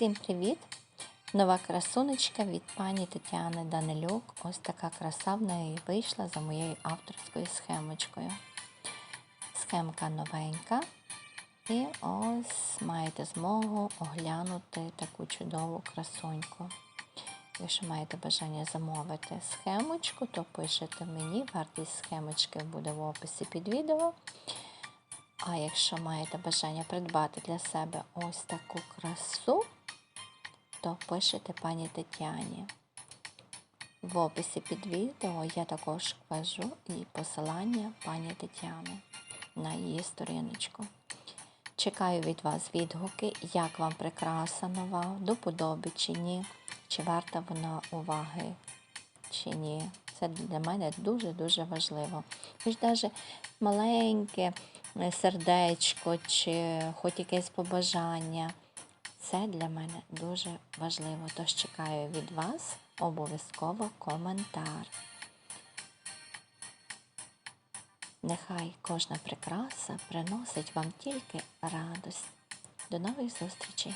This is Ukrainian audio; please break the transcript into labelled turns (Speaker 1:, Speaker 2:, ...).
Speaker 1: Всім привіт! Нова красунечка від пані Тетяни Данилюк. Ось така краса в неї вийшла за моєю авторською схемочкою. Схемка новенька. І ось маєте змогу оглянути таку чудову красуньку. Якщо маєте бажання замовити схемочку, то пишете мені, вартість схемочки буде в описі під відео. А якщо маєте бажання придбати для себе ось таку красу, то пишете пані Тетяні. В описі під відео я також вкажу і посилання пані Тетяни на її сторіночку. Чекаю від вас відгуки, як вам прикраса нова, до подоби чи ні, чи варта вона уваги, чи ні. Це для мене дуже-дуже важливо. Хоч навіть маленьке е, сердечко, чи хоч якесь побажання. Це для мене дуже важливо. Тож чекаю від вас обов'язково коментар. Нехай кожна прикраса приносить вам тільки радость. До нових зустрічей!